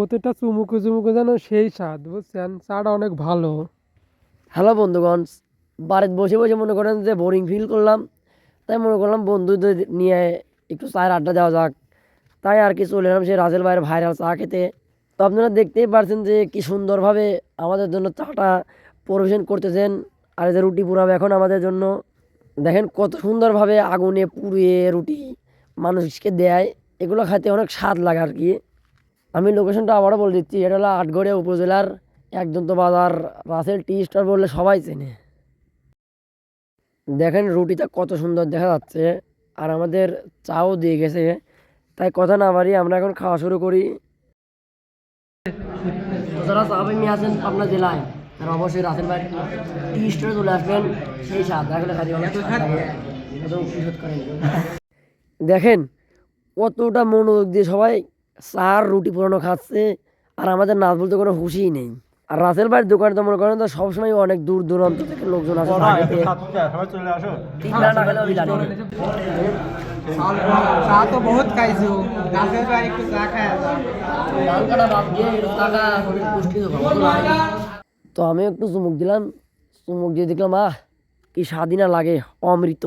প্রতিটা চুমুকে চুমুকে যেন সেই স্বাদ, বুঝছেন? চাটা অনেক ভালো। হ্যালো বন্ধুগণ, বাড়িতে বসে বসে মনে করেন যে বোরিং ফিল করলাম। তাই মনে করলাম বন্ধুদের নিয়ে একটু চায়ের আড্ডা দেওয়া যাক। তাই আর কি চলে এলাম সেই রাজেল ভাইয়ের ভাইরাল চা খেতে। তো আপনারা দেখতেই পারছেন যে কি সুন্দরভাবে আমাদের জন্য চাটা পরিবেশন করতেছেন। আর যে রুটি পুরাবে এখন আমাদের জন্য। দেখেন কত সুন্দরভাবে আগুনে পুড়িয়ে রুটি মানুষকে দেয়। এগুলো খাইতে অনেক স্বাদ লাগে আর কি। আমি লোকেশনটা আবারও বলে দিচ্ছি, এটা হলো আটগড়িয়া উপজেলার একদন্ত বাজার, রাসেল টি স্টার বললে সবাই চেনে। দেখেন রুটিটা কত সুন্দর দেখা যাচ্ছে, আর আমাদের চাও দিয়ে গেছে, তাই কথা না বাড়ি আমরা এখন খাওয়া শুরু করি। আছেন আপনার জেলায় অবশ্যই রাসেল ভাই টি স্টারে চলে আসবেন, সেই। দেখেন কতটা মনোযোগ দিয়ে সবাই চার রুটি পুরানো খাচ্ছে আর আমাদের নাচ বলতে কোনো হুশিই নেই। আর রাসেল ভাইয়ের দোকানে তো মনে করেন তো সবসময় অনেক দূর দূরান্ত থেকে লোকজন আসে না খেলেও। চা তো বহুত খাইছো একটু চা খায়। তো আমি একটু চুমুক দিলাম চুমুক দিয়ে দেখলাম আহ কি স্বাদিনা লাগে অমৃত।